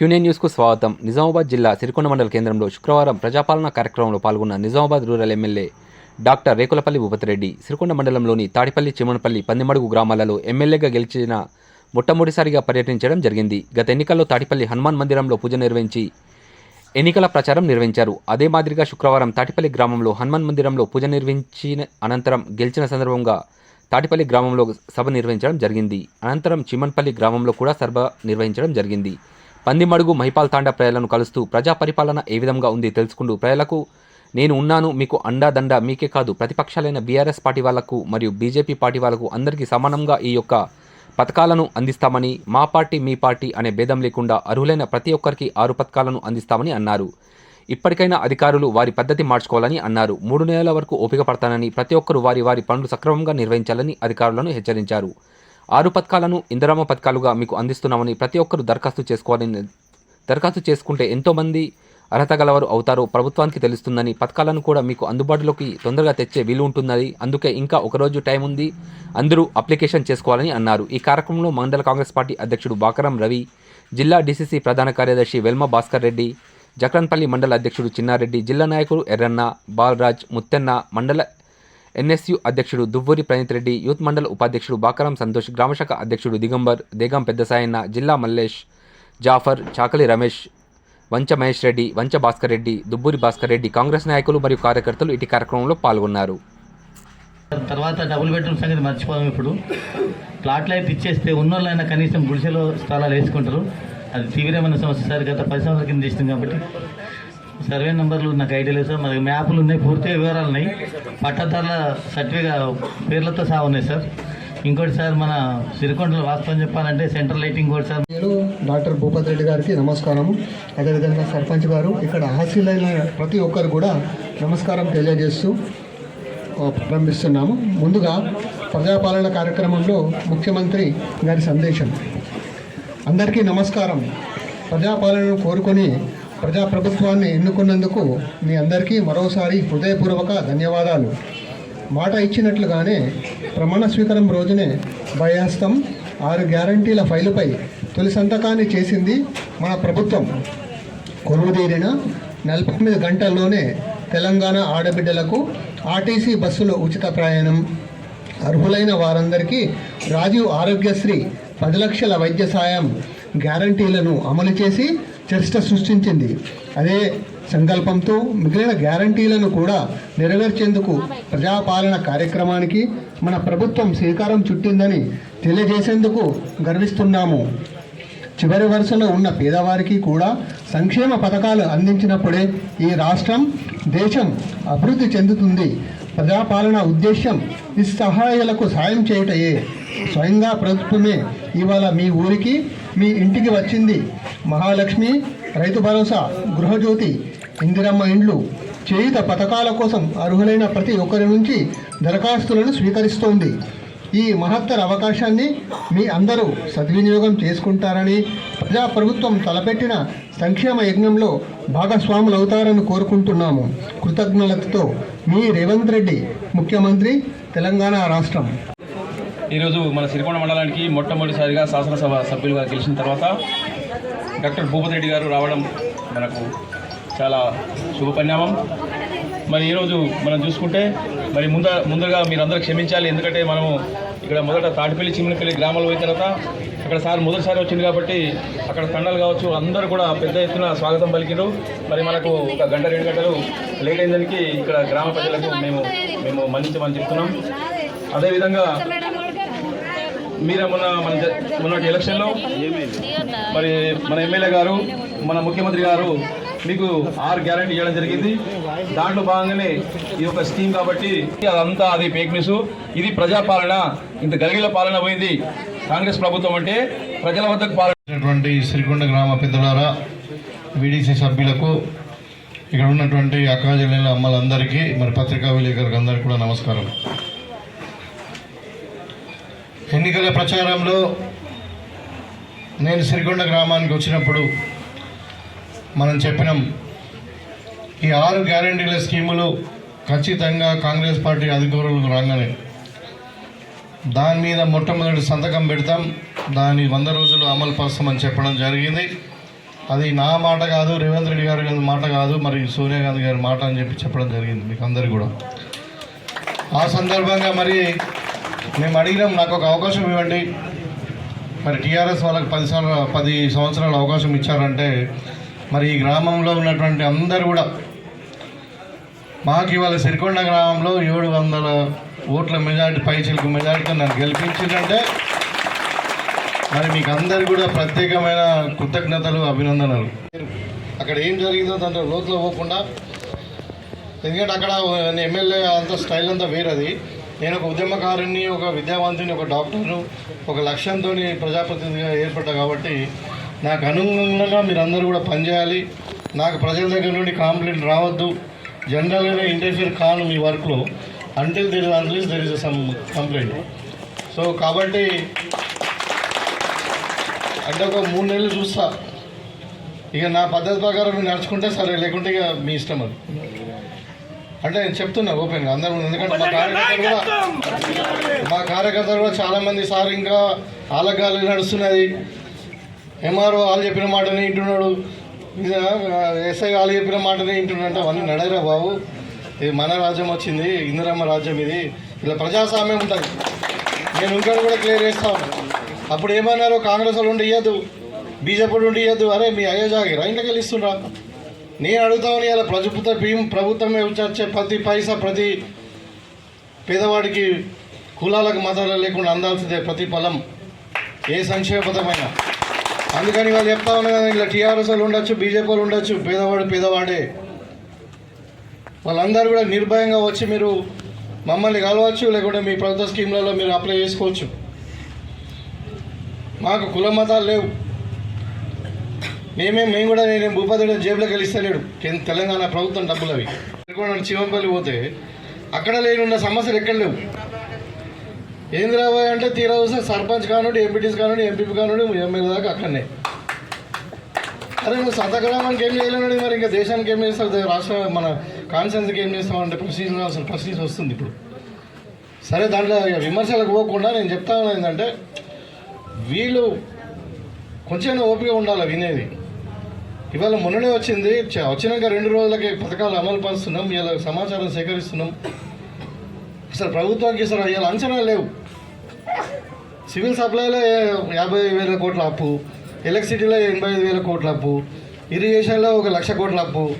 క్యూనియన్ న్యూస్కు స్వాగతం. నిజామాబాద్ జిల్లా సిరికొండ మండల కేంద్రంలో శుక్రవారం ప్రజాపాలన కార్యక్రమంలో పాల్గొన్న Nizamabad rural MLA doctor Rekulapalli Bhupathireddy Sirikonda మండలంలోని తాడిపల్లి చిమనపల్లి పందిమడుగు గ్రామాలలో ఎమ్మెల్యేగా గెలిచిన మొట్టమొదటిసారిగా పర్యటించడం జరిగింది. గత ఎన్నికల్లో తాటిపల్లి హనుమాన్ మందిరంలో పూజ నిర్వహించి ఎన్నికల ప్రచారం నిర్వహించారు. అదే మాదిరిగా శుక్రవారం తాటిపల్లి గ్రామంలో హనుమాన్ మందిరంలో పూజ నిర్వహించిన అనంతరం గెలిచిన సందర్భంగా తాటిపల్లి గ్రామంలో సభ నిర్వహించడం జరిగింది. అనంతరం చిమన్పల్లి గ్రామంలో కూడా సభ నిర్వహించడం జరిగింది. పందిమడుగు మహిపాల్ తాండా ప్రజలను కలుస్తూ ప్రజా పరిపాలన ఏ విధంగా ఉంది తెలుసుకుంటూ ప్రజలకు నేను ఉన్నాను మీకు అండా దండ మీకే కాదు ప్రతిపక్షాలైన బీఆర్ఎస్ పార్టీ వాళ్ళకు మరియు బీజేపీ పార్టీ వాళ్ళకు అందరికీ సమానంగా ఈ యొక్క పథకాలను అందిస్తామని మా పార్టీ మీ పార్టీ అనే భేదం లేకుండా అర్హులైన ప్రతి ఒక్కరికి ఆరు పథకాలను అందిస్తామని అన్నారు. ఇప్పటికైనా అధికారులు వారి పద్ధతి మార్చుకోవాలని అన్నారు. మూడు నెలల వరకు ఓపిక పడతానని ప్రతి ఒక్కరూ వారి వారి పనులు సక్రమంగా నిర్వహించాలని అధికారులను హెచ్చరించారు. ఆరు పథకాలను ఇందిరామ పథకాలుగా మీకు అందిస్తున్నామని ప్రతి ఒక్కరూ దరఖాస్తు చేసుకోవాలని దరఖాస్తు చేసుకుంటే ఎంతోమంది అర్హత గలవారు అవుతారో. ప్రభుత్వానికి తెలుస్తుందని పథకాలను కూడా మీకు అందుబాటులోకి తొందరగా తెచ్చే వీలు ఉంటుందని అందుకే ఇంకా ఒకరోజు టైం ఉంది. అందరూ అప్లికేషన్ చేసుకోవాలని అన్నారు. ఈ కార్యక్రమంలో మండల కాంగ్రెస్ పార్టీ అధ్యక్షుడు బాకరం రవి జిల్లా డీసీసీ ప్రధాన కార్యదర్శి వెల్మ భాస్కర్ రెడ్డి జక్రన్పల్లి మండల అధ్యక్షుడు చిన్నారెడ్డి జిల్లా నాయకుడు ఎర్రన్న బాలరాజ్ ముత్తెన్న మండల ఎన్ఎస్యు అధ్యక్షుడు దువ్వూరి ప్రణీత్ రెడ్డి యూత్ మండల ఉపాధ్యక్షుడు బాకరం సంతోష్ గ్రామశాఖ అధ్యక్షుడు దిగంబర్ దేగం పెద్దసాయన్న జిల్లా మల్లేష్ జాఫర్ చాకలి రమేష్ వంచ మహేష్ రెడ్డి వంచ భాస్కర్ రెడ్డి దుబ్బూరి భాస్కర్ రెడ్డి కాంగ్రెస్ నాయకులు మరియు కార్యకర్తలు ఇటు కార్యక్రమంలో పాల్గొన్నారు. తర్వాత డబుల్ బెడ్రూమ్ సంగతి మర్చిపోదాం ఇప్పుడు. ప్లాట్లు అయితే ఇచ్చేస్తే ఉన్నోళ్ళైనా కనీసం గుడిసెలో స్థలాలు వేసుకుంటారు. అది తీవ్రమైన సమస్య సార్ గత పది సంవత్సరాల కింద ఇస్తుంది కాబట్టి సర్వే నెంబర్లు నాకు ఐడియా లేదు సార్. మనకి మ్యాప్లు ఉన్నాయి పూర్తి వివరాలు ఉన్నాయి. పట్టదారుల సర్టిఫికేట్ పేర్లతో సహా ఉన్నాయి సార్. ఇంకోటి సార్ మన సిరికొండలో వాస్తవం చెప్పాలంటే సెంట్రల్ లైటింగ్ కూడా సార్. నేను డాక్టర్ భూపత్ రెడ్డి గారికి నమస్కారం అదేవిధంగా సర్పంచ్ గారు ఇక్కడ హాస్టల్ ప్రతి ఒక్కరు కూడా నమస్కారం తెలియజేస్తూ ప్రారంభిస్తున్నాము. ముందుగా ప్రజాపాలన కార్యక్రమంలో ముఖ్యమంత్రి గారి సందేశం. అందరికీ నమస్కారం. ప్రజాపాలనను కోరుకొని ప్రజాప్రభుత్వాన్ని ఎన్నుకున్నందుకు మీ అందరికీ మరోసారి హృదయపూర్వక ధన్యవాదాలు. మాట ఇచ్చినట్లుగానే ప్రమాణ స్వీకారం రోజునే భయాస్తం ఆరు గ్యారంటీల ఫైలుపై తొలి సంతకాన్ని చేసింది మన ప్రభుత్వం. కొలువుదీరిన నలభై ఎనిమిది గంటల్లోనే తెలంగాణ ఆడబిడ్డలకు ఆర్టీసీ బస్సులో ఉచిత ప్రయాణం. అర్హులైన వారందరికీ రాజీవ్ ఆరోగ్యశ్రీ పది లక్షల వైద్య సాయం గ్యారంటీలను అమలు చేసి చర్చ సృష్టించింది. అదే సంకల్పంతో మిగిలిన గ్యారంటీలను కూడా నెరవేర్చేందుకు ప్రజాపాలన కార్యక్రమానికి మన ప్రభుత్వం శ్రీకారం చుట్టిందని తెలియజేసేందుకు గర్విస్తున్నాము. చివరి వరుసలో ఉన్న పేదవారికి కూడా సంక్షేమ పథకాలు అందించినప్పుడే ఈ రాష్ట్రం దేశం అభివృద్ధి చెందుతుంది. ప్రజాపాలన ఉద్దేశ్యం నిస్సహాయులకు సాయం చేయటయే. స్వయంగా ప్రభుత్వమే ఇవాళ మీ ఊరికి మీ ఇంటికి వచ్చింది మహాలక్ష్మి రైతు భరోసా గృహజ్యోతి ఇందిరమ్మ ఇండ్లు చేయుత పథకాల కోసం అర్హులైన ప్రతి ఒక్కరి నుంచి దరఖాస్తులను స్వీకరిస్తోంది. ఈ మహత్తర అవకాశాన్ని మీ అందరూ సద్వినియోగం చేసుకుంటారని ప్రజాప్రభుత్వం తలపెట్టిన సంక్షేమ యజ్ఞంలో భాగస్వాములవుతారని కోరుకుంటున్నాము. కృతజ్ఞతతో మీ రేవంత్ రెడ్డి ముఖ్యమంత్రి తెలంగాణ రాష్ట్రం. ఈరోజు మన సిరికొండ మండలానికి మొట్టమొదటిసారిగా శాసనసభ సభ్యులుగా గెలిచిన తర్వాత డాక్టర్ భూపతి రెడ్డి గారు రావడం మనకు చాలా శుభ పరిణామం మరి ఈరోజు మనం చూసుకుంటే మరి ముంద ముందుగా మీరందరూ క్షమించాలి ఎందుకంటే మనము ఇక్కడ మొదట తాటిపల్లి చిమ్మనపల్లి గ్రామాలు పోయిన తర్వాత అక్కడ సార్ మొదటిసారి వచ్చింది కాబట్టి అక్కడ తండాలు కావచ్చు అందరూ కూడా పెద్ద ఎత్తున స్వాగతం పలికిరు మరి మనకు ఒక గంట రెండు గంటలు లేట్ అయిందానికి ఇక్కడ గ్రామ ప్రజలకు మేము మేము మన్నించమని చెప్తున్నాం. అదేవిధంగా మీరే మొన్న మన మొన్నటి ఎలక్షన్లో మరి మన ఎమ్మెల్యే గారు మన ముఖ్యమంత్రి గారు మీకు ఆరు గ్యారంటీ ఇవ్వడం జరిగింది. దాంట్లో భాగంగానే ఈ యొక్క స్కీమ్ కాబట్టి అదంతా అది ఫేక్ న్యూస్. ఇది ప్రజాపాలన ఇంత గలిగిల పాలన పోయింది కాంగ్రెస్ ప్రభుత్వం అంటే ప్రజల వద్దకు పాలనటువంటి శ్రీకొండ గ్రామ పెద్దలారా వీడీసీ సభ్యులకు ఇక్కడ ఉన్నటువంటి అక్కా జిల్లాల అమ్మలందరికీ మరి పత్రికా విలేకరులకు అందరికీ కూడా నమస్కారం. ఎన్నికల ప్రచారంలో నేను సిరికొండ గ్రామానికి వచ్చినప్పుడు మనం చెప్పినాం ఈ ఆరు గ్యారంటీల స్కీములు ఖచ్చితంగా కాంగ్రెస్ పార్టీ అధికారులకు రాగానే. దాని మీద మొట్టమొదటి సంతకం పెడతాం దాని వంద రోజులు అమలు పరుస్తామని చెప్పడం జరిగింది. అది నా మాట కాదు రేవంత్ రెడ్డి గారి మాట కాదు మరి సోనియా గాంధీ గారి మాట అని చెప్పి చెప్పడం జరిగింది మీకు అందరికీ కూడా. ఆ సందర్భంగా మరి మేము అడిగినాం నాకు ఒక అవకాశం ఇవ్వండి. మరి టీఆర్ఎస్ వాళ్ళకి పది సంవత్సరాల పది సంవత్సరాలు అవకాశం ఇచ్చారంటే మరి ఈ గ్రామంలో ఉన్నటువంటి అందరు కూడా మాకు ఇవాళ సిరికొండ గ్రామంలో ఏడు వందల ఓట్ల మెజార్టీ పైచిలకు మెజార్టీతో నన్ను గెలిపించిందంటే మరి మీకు అందరు కూడా ప్రత్యేకమైన కృతజ్ఞతలు అభినందనలు. అక్కడ ఏం జరిగిందో దాంట్లో లోతులో పోకుండా ఎందుకంటే అక్కడ ఎమ్మెల్యే అంత స్టైల్ అంతా వేరది. నేను ఒక ఉద్యమకారుని ఒక విద్యావంతుని ఒక డాక్టర్ను ఒక లక్ష్యంతో ప్రజాప్రతినిధిగా ఏర్పడ్డా కాబట్టి నాకు అనుగుణంగా మీరందరూ కూడా పనిచేయాలి. నాకు ప్రజల దగ్గర నుండి కాంప్లైంట్ రావద్దు. జనరల్గా ఇంటర్ఫియర్ కాను మీ వర్క్లో. Until there is unless there is some complaint so కాబట్టి అంటే ఒక మూడు నెలలు చూస్తా. ఇక నా పద్ధతి ప్రకారం నడుచుకుంటే సరే లేకుంటే ఇక మీ ఇష్టం అది. అంటే నేను చెప్తున్నా ఓపెన్గా అందరూ. ఎందుకంటే మా కార్యకర్తలు కూడా మా కార్యకర్తలు కూడా చాలా మంది సార్ ఇంకా ఆలగాలి నడుస్తున్నది. ఎంఆర్ఓ వాళ్ళు చెప్పిన మాటనే వింటున్నాడు. ఎస్ఐ వాళ్ళు చెప్పిన మాటనే వింటున్నాడు. అవన్నీ నడరా బాబు? ఇది మన రాజ్యం వచ్చింది ఇందిరమ్మ రాజ్యం ఇది. ఇలా ప్రజాస్వామ్యం ఉంటుంది. నేను ఇంకోటి కూడా క్లియర్ చేస్తా అప్పుడు ఏమన్నారు కాంగ్రెస్ వాళ్ళు ఉండి ఇవ్వద్దు బీజేపీ ఉండి ఇవ్వద్దు అరే మీ అయ్యే జాగిరా ఇంట్లోకి వెళ్ళి ఇస్తుండ్రా. నేను అడుగుతామని ఇలా ప్రభుత్వ భీం ప్రభుత్వమే వచ్చే ప్రతి పైసా ప్రతి పేదవాడికి కులాలకు మతాలు లేకుండా అందాల్సిందే ప్రతి ఫలం. ఏ సంక్షేమ అందుకని వాళ్ళు చెప్తా ఉన్నారు కదా ఇలా టీఆర్ఎస్ వాళ్ళు ఉండొచ్చు బీజేపీ వాళ్ళు ఉండొచ్చు పేదవాడు పేదవాడే. వాళ్ళందరూ కూడా నిర్భయంగా వచ్చి మీరు మమ్మల్ని కలవచ్చు లేకుంటే మీ ప్రభుత్వ స్కీమ్లలో మీరు అప్లై చేసుకోవచ్చు. మాకు కుల మతాలు లేవు. మేమే మేము కూడా నేను భూపతి జేబులోకి వెళ్ళి ఇస్తలేడు తెలంగాణ ప్రభుత్వం డబ్బులు అవి. శ్రీకాకుళం శివంపల్లి పోతే అక్కడ లేని ఉన్న సమస్యలు ఎక్కడ లేవు. ఏంది అంటే తీరా వస్తే సర్పంచ్ కానుడు ఎంపీటీస్ కానివ్వండి ఎంపీపీ కానుడు ఎమ్మెల్యే దాకా అక్కడనే. అరే నువ్వు సొంత గ్రామానికి ఏం చేయలేనండి మరి? ఇంకా దేశానికి ఏం చేస్తావు? రాష్ట్ర మన కాన్సెన్స్కి ఏం చేస్తామంటే ప్రొసీజర్ అసలు ప్రొసీజర్ వస్తుంది ఇప్పుడు. సరే దాంట్లో ఇక విమర్శలకు పోకుండా నేను చెప్తా ఏంటంటే వీళ్ళు కొంచెం ఓపిక ఉండాలి వినేది. ఇవాళ మొన్ననే వచ్చింది. చ- వచ్చినాక రెండు రోజులకి పథకాలు అమలు పరుస్తున్నాం ఇలా సమాచారం సేకరిస్తున్నాం. అసలు ప్రభుత్వానికి అసలు ఇవాళ అంచనా లేవు. సివిల్ సప్లైలో యాభై వేల కోట్ల అప్పు ఎలక్ట్రిసిటీలో ఎనభై ఐదు వేల కోట్ల అప్పు ఇరిగేషన్లో ఒక లక్ష కోట్ల అప్పు.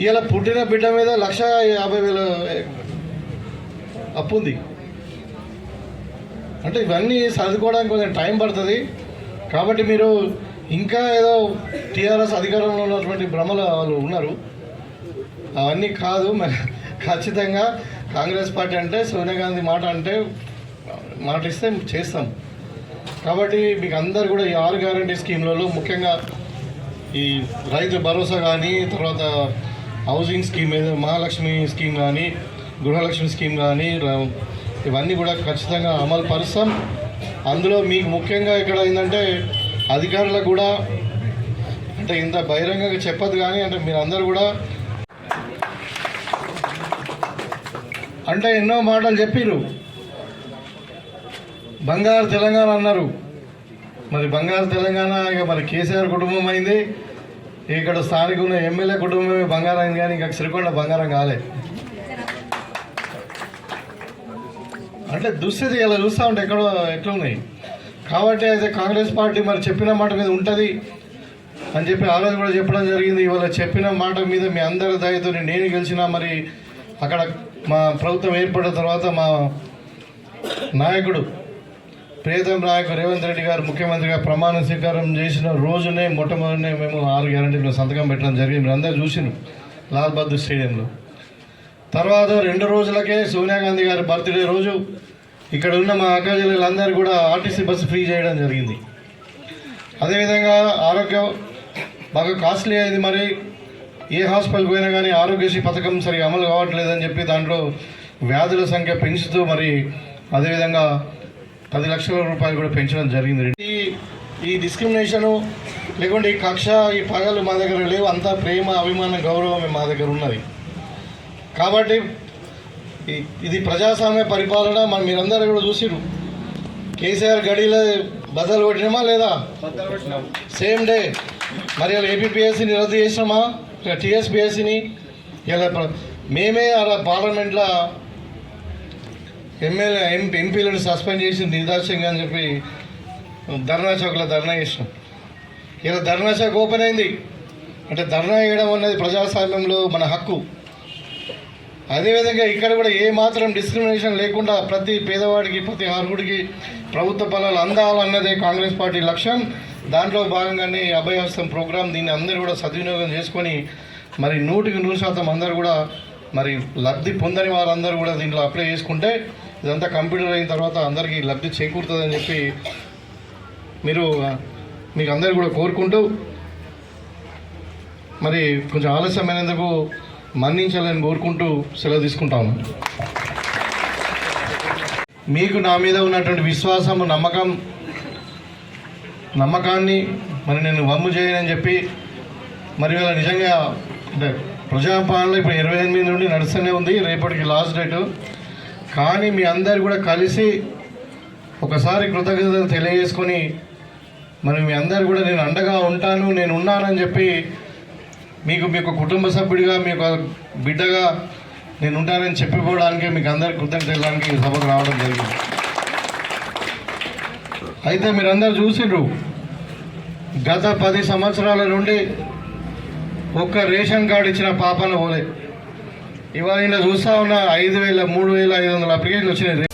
ఇవాళ పుట్టిన బిడ్డ మీద లక్ష యాభై వేల అప్పు ఉంది. అంటే ఇవన్నీ సర్దుకోవడానికి కొంచెం టైం పడుతుంది. కాబట్టి మీరు ఇంకా ఏదో టీఆర్ఎస్ అధికారంలో ఉన్నటువంటి భ్రమల వాళ్ళు ఉన్నారు. అవన్నీ కాదు మరి ఖచ్చితంగా కాంగ్రెస్ పార్టీ అంటే సోనియా గాంధీ మాట అంటే మాట ఇస్తే చేస్తాం. కాబట్టి మీకు అందరు కూడా ఈ ఆరు గ్యారంటీ స్కీమ్లలో ముఖ్యంగా ఈ రైతు భరోసా కానీ తర్వాత హౌసింగ్ స్కీమ్ ఏదో మహాలక్ష్మి స్కీమ్ కానీ గృహలక్ష్మి స్కీమ్ కానీ ఇవన్నీ కూడా ఖచ్చితంగా అమలు పరుస్తాం. అందులో మీకు ముఖ్యంగా ఇక్కడ ఏంటంటే అధికారులకు కూడా అంటే ఇంత బహిరంగంగా చెప్పదు కానీ అంటే మీరందరూ కూడా అంటే ఎన్నో మాటలు చెప్పిరు బంగారు తెలంగాణ అన్నారు. మరి బంగారు తెలంగాణ ఇక మరి కేసీఆర్ కుటుంబం అయింది. ఇక్కడ స్థానిక ఉన్న ఎమ్మెల్యే కుటుంబమే బంగారం కానీ ఇంకా శ్రీకొండ బంగారం కాలే. అంటే దుస్థితి ఇలా చూస్తూ ఉంటే ఎక్కడో ఎట్లున్నాయి? కాబట్టి అయితే కాంగ్రెస్ పార్టీ మరి చెప్పిన మాట మీద ఉంటుంది అని చెప్పి ఆ రోజు కూడా చెప్పడం జరిగింది. ఇవాళ చెప్పిన మాట మీద మీ అందరి దయతో నేను గెలిచినా మరి అక్కడ మా ప్రభుత్వం ఏర్పడిన తర్వాత మా నాయకుడు ప్రియతం నాయకుడు రేవంత్ రెడ్డి గారు ముఖ్యమంత్రిగా ప్రమాణ స్వీకారం చేసిన రోజునే మొట్టమొదటినే మేము ఆరు గ్యారంటీలో సంతకం పెట్టడం జరిగింది. మీరు అందరూ చూసిను లాల్ బహదూర్ స్టేడియంలో. తర్వాత రెండు రోజులకే సోనియా గాంధీ గారి బర్త్డే రోజు ఇక్కడ ఉన్న మా అక్కజల్లందరూ కూడా ఆర్టీసీ బస్సు ఫ్రీ చేయడం జరిగింది. అదేవిధంగా ఆరోగ్యం బాగా కాస్ట్లీ అయింది మరి. ఏ హాస్పిటల్కి పోయినా కానీ ఆరోగ్యశ్రీ పథకం సరిగా అమలు కావట్లేదని చెప్పి దాంట్లో వ్యాధుల సంఖ్య పెంచుతూ మరి అదేవిధంగా పది లక్షల రూపాయలు కూడా పెంచడం జరిగింది. ఈ ఈ డిస్క్రిమినేషను లేకుంటే ఈ కక్ష ఈ పగలు మా దగ్గర లేవు. అంతా ప్రేమ అభిమాన గౌరవం మా దగ్గర ఉన్నది. కాబట్టి ఇది ప్రజాస్వామ్య పరిపాలన మనం మీరందరూ కూడా చూసిరు కేసీఆర్ గడిలో బద్దలు కొట్టినామా లేదా? సేమ్ డే మరి ఇలా ఏపీపీఎస్సీని రద్దు చేసినామా? ఇక టీఎస్పీఎస్సీని ఇలా మేమే అలా పార్లమెంట్లో ఎమ్మెల్యే ఎంపీ ఎంపీలను సస్పెండ్ చేసి నిర్దాక్ష్యంగా అని చెప్పి ధర్నా చౌక్లో ధర్నా చేసినాం. ఇలా ధర్నా చౌక్ ఓపెన్ అయింది. అంటే ధర్నా వేయడం అనేది ప్రజాస్వామ్యంలో మన హక్కు. అదేవిధంగా ఇక్కడ కూడా ఏ మాత్రం డిస్క్రిమినేషన్ లేకుండా ప్రతి పేదవాడికి ప్రతి అర్హుడికి ప్రభుత్వ ఫలాలు అందాలన్నదే కాంగ్రెస్ పార్టీ లక్ష్యం. దాంట్లో భాగంగానే అభయహస్తం ప్రోగ్రాం దీన్ని అందరూ కూడా సద్వినియోగం చేసుకొని మరి నూటికి నూరు శాతం అందరూ కూడా మరి లబ్ధి పొందని వారందరూ కూడా దీంట్లో అప్లై చేసుకుంటే ఇదంతా కంప్యూటర్ అయిన తర్వాత అందరికీ లబ్ధి చేకూరుతుందని చెప్పి మీరు మీకు అందరు కూడా కోరుకుంటూ మరి కొంచెం ఆలస్యమైనందుకు మన్నించాలని కోరుకుంటూ సెలవు తీసుకుంటాము. మీకు నా మీద ఉన్నటువంటి విశ్వాసం నమ్మకం నమ్మకాన్ని మరి నేను వమ్ము చేయనని చెప్పి మరి ఇలా నిజంగా అంటే ప్రజాపాలన ఇప్పుడు ఇరవై ఎనిమిది నుండి నడుస్తూనే ఉంది రేపటికి లాస్ట్ డేటు. కానీ మీ అందరు కూడా కలిసి ఒకసారి కృతజ్ఞతలు తెలియజేసుకొని మరి మీ అందరు కూడా నేను అండగా ఉంటాను నేను ఉన్నానని చెప్పి మీకు మీకు కుటుంబ సభ్యుడిగా మీకు బిడ్డగా నేను ఉంటానని చెప్పిపోవడానికి మీకు అందరికి కృతజ్ఞత వెళ్ళడానికి ఈ సభకు రావడం జరిగింది. అయితే మీరందరూ చూసిండ్రు గత పది సంవత్సరాల నుండి ఒక్క రేషన్ కార్డు ఇచ్చిన పాపన పోలే. ఇవాళ ఇలా చూస్తా ఉన్న ఐదు వేల మూడు వేల ఐదు వందల అప్లికేషన్లు వచ్చినాయి.